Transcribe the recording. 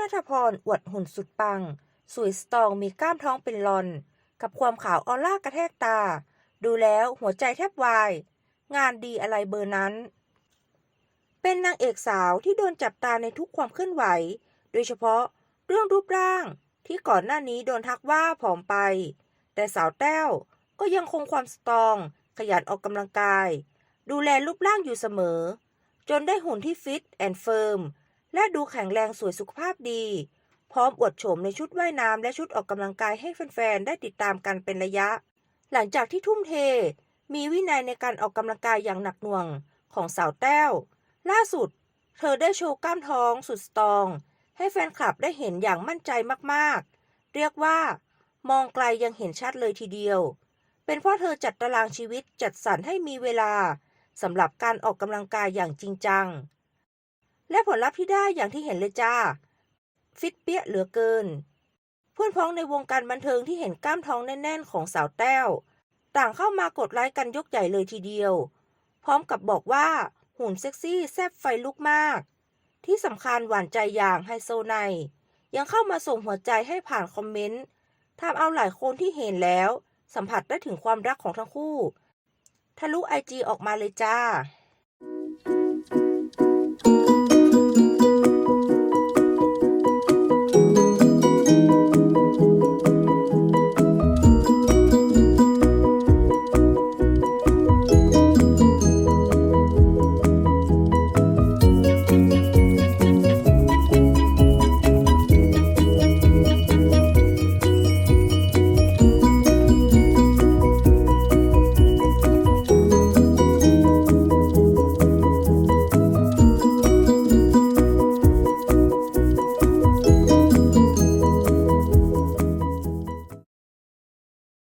นัทพรอวดหุ่นสุดปัง สวยสตรองมีกล้ามท้องเป็นลอน กับความขาวออร่ากระแทกตา ดูแล้วหัวใจแทบวาย งานดีอะไรเบอร์นั้น เป็นนางเอกสาวที่โดนจับตาในทุกความเคลื่อนไหว โดยเฉพาะเรื่องรูปร่างที่ก่อนหน้านี้โดนทักว่าผอมไป แต่สาวแต้วก็ยังคงความสตรอง ขยันออกกำลังกาย ดูแลรูปร่างอยู่เสมอ จนได้หุ่นที่ฟิตแอนด์เฟิร์ม และดูแข็งแรงสวยสุขภาพดี พร้อมอวดโฉมในชุดว่ายน้ำและชุดออกกำลังกายให้แฟนๆ ได้ติดตามกันเป็นระยะ หลังจากที่ทุ่มเท มีวินัยในการออกกำลังกายอย่างหนักหน่วงของสาวแต้ว ล่าสุด เธอได้โชว์กล้ามท้องสุดสตรอง ให้แฟนคลับได้เห็นอย่างมั่นใจมากๆ เรียกว่า มองไกลยังเห็นชัดเลยทีเดียว เป็นเพราะเธอจัดตารางชีวิตจัดสรรให้มีเวลาสำหรับการออกกำลังกายอย่างจริงจัง และผลลัพธ์ที่ได้อย่างที่เห็นเลยจ้า ฟิตเปี้ยเหลือเกิน เพื่อนพ้องในวงการบันเทิงที่เห็นกล้ามท้องแน่นๆ ของสาวแต้ว ต่างเข้ามากดไลค์กันยกใหญ่เลยทีเดียว พร้อมกับบอกว่าหุ่นเซ็กซี่แซ่บไฟลุกมาก ที่สำคัญหวานใจอย่างไฮโซไนยังเข้ามาส่งหัวใจให้ผ่านคอมเมนต์ทำเอาหลายคนที่เห็นแล้ว สัมผัสได้ถึงความรักของทั้งคู่ ทะลุไอจีออกมาเลยจ้า